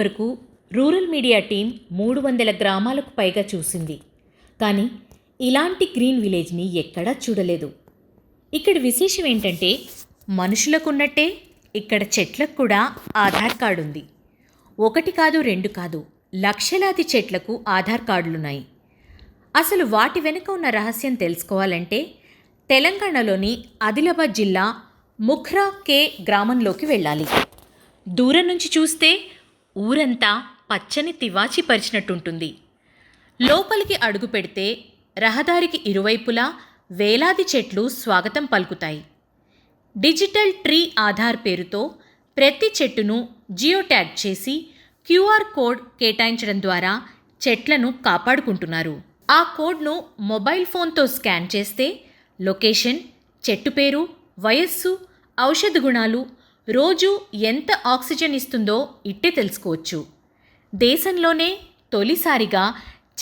వరకు rural media team మూడు వందల గ్రామాలకు పైగా చూసింది. కానీ ఇలాంటి గ్రీన్ విలేజ్ని ఎక్కడా చూడలేదు. ఇక్కడ విశేషం ఏంటంటే మనుషులకున్నట్టే ఇక్కడ చెట్లకు కూడా ఆధార్ కార్డు ఉంది. ఒకటి కాదు రెండు కాదు లక్షలాది చెట్లకు ఆధార్ కార్డులున్నాయి. అసలు వాటి వెనుక ఉన్న రహస్యం తెలుసుకోవాలంటే తెలంగాణలోని ఆదిలాబాద్ జిల్లా ముఖ్రా కే గ్రామంలోకి వెళ్ళాలి. దూరం నుంచి చూస్తే ఊరంతా పచ్చని తివాచి పరిచినట్టుంటుంది. లోపలికి అడుగు పెడితే రహదారికి ఇరువైపులా వేలాది చెట్లు స్వాగతం పలుకుతాయి. డిజిటల్ ట్రీ ఆధార్ పేరుతో ప్రతి చెట్టును జియో ట్యాగ్ చేసి క్యూఆర్ కోడ్ కేటాయించడం ద్వారా చెట్లను కాపాడుకుంటున్నారు. ఆ కోడ్ను మొబైల్ ఫోన్తో స్కాన్ చేస్తే లొకేషన్ చెట్టు పేరు వయస్సు ఔషధ గుణాలు రోజు ఎంత ఆక్సిజన్ ఇస్తుందో ఇట్టే తెలుసుకోవచ్చు. దేశంలోనే తొలిసారిగా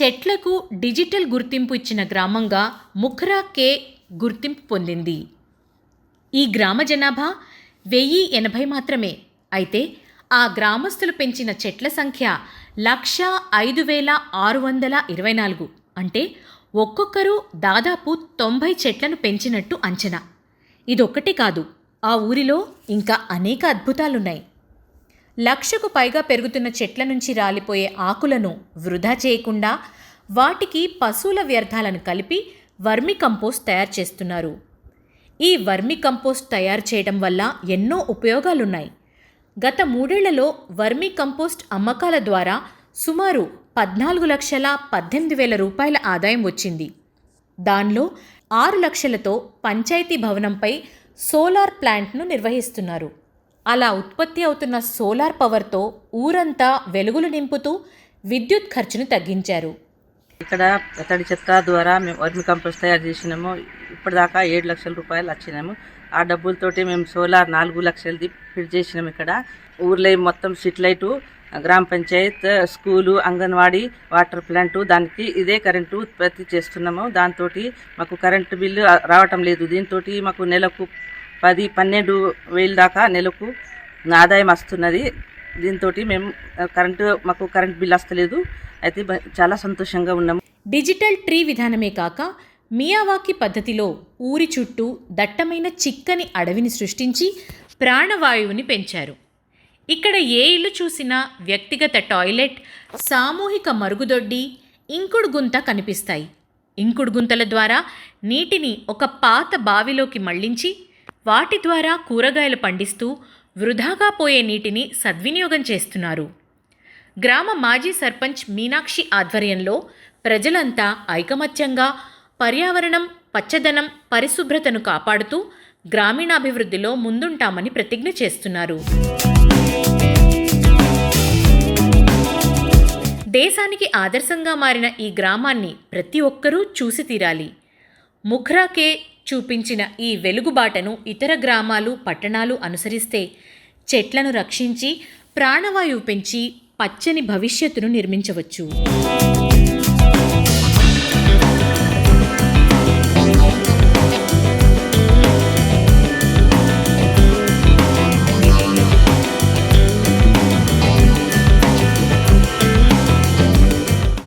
చెట్లకు డిజిటల్ గుర్తింపు ఇచ్చిన గ్రామంగా ముఖ్రా కే గుర్తింపు పొందింది. ఈ గ్రామ జనాభా వెయ్యి ఎనభై మాత్రమే. అయితే ఆ గ్రామస్తులు పెంచిన చెట్ల సంఖ్య లక్ష ఐదు వేల ఆరు వందల ఇరవై నాలుగు. అంటే ఒక్కొక్కరు దాదాపు తొంభై చెట్లను పెంచినట్టు అంచనా. ఇదొక్కటి కాదు ఆ ఊరిలో ఇంకా అనేక అద్భుతాలున్నాయి. లక్షకు పైగా పెరుగుతున్న చెట్ల నుంచి రాలిపోయే ఆకులను వృధా చేయకుండా వాటికి పశువుల వ్యర్థాలను కలిపి వర్మి కంపోస్ట్ తయారు చేస్తున్నారు. ఈ వర్మి కంపోస్ట్ తయారు చేయడం వల్ల ఎన్నో ఉపయోగాలున్నాయి. గత మూడేళ్ళలో వర్మి కంపోస్ట్ అమ్మకాల ద్వారా సుమారు పద్నాలుగు లక్షల పద్దెనిమిది వేల రూపాయల ఆదాయం వచ్చింది. దానిలో ఆరు లక్షలతో పంచాయతీ భవనంపై సోలార్ ప్లాంట్ను నిర్వహిస్తున్నారు. అలా ఉత్పత్తి అవుతున్న సోలార్ పవర్తో ఊరంతా వెలుగులు నింపుతూ విద్యుత్ ఖర్చును తగ్గించారు. ఇక్కడ తడి చెత్త ద్వారా మేము వర్మి కంపోస్ట్ తయారు చేసినాము. ఇప్పటిదాకా ఏడు లక్షల రూపాయలు వచ్చినాము ఆ డబ్బులతోటి మేము సోలార్ నాలుగు లక్షలది ఫిట్ చేసినాము ఇక్కడ. ఊర్లో మొత్తం స్ట్రీట్ లైటు గ్రామ panchayat school anganwadi water plant దానికి ఇదే కరెంటు ఉత్పత్తి చేస్తున్నాము. దాంతో మాకు కరెంటు బిల్లు రావటం లేదు. దీంతో మాకు నెలకు పది పన్నెండు వేలు దాకా నెలకు ఆదాయం వస్తున్నది. దీంతో మేము కరెంటు మాకు కరెంట్ బిల్ వస్తలేదు. అయితే చాలా సంతోషంగా ఉన్నాము డిజిటల్ ట్రీ విధానమే కాక మియావాకి పద్ధతిలో ఊరి చుట్టూ దట్టమైన చిక్కని అడవిని సృష్టించి ప్రాణవాయువుని పెంచారు. ఇక్కడ ఏ ఇల్లు చూసినా వ్యక్తిగత టాయిలెట్ సామూహిక మరుగుదొడ్డి ఇంకుడు గుంత కనిపిస్తాయి. ఇంకుడు గుంతల ద్వారా నీటిని ఒక పాత బావిలోకి మళ్ళించి వాటి ద్వారా కూరగాయలు పండిస్తూ వృధాగా పోయే నీటిని సద్వినియోగం చేస్తున్నారు. గ్రామ మాజీ సర్పంచ్ మీనాక్షి ఆధ్వర్యంలో ప్రజలంతా ఐకమత్యంగా పర్యావరణం పచ్చదనం పరిశుభ్రతను కాపాడుతూ గ్రామీణాభివృద్ధిలో ముందుంటామని ప్రతిజ్ఞ చేస్తున్నారు. దేశానికి ఆదర్శంగా మారిన ఈ గ్రామాన్ని ప్రతి ఒక్కరూ చూసి తీరాలి ముఖ్రాకే చూపించిన ఈ వెలుగుబాటను ఇతర గ్రామాలు పట్టణాలు అనుసరిస్తే చెట్లను రక్షించి ప్రాణవాయువు పెంచి పచ్చని భవిష్యత్తును నిర్మించవచ్చు.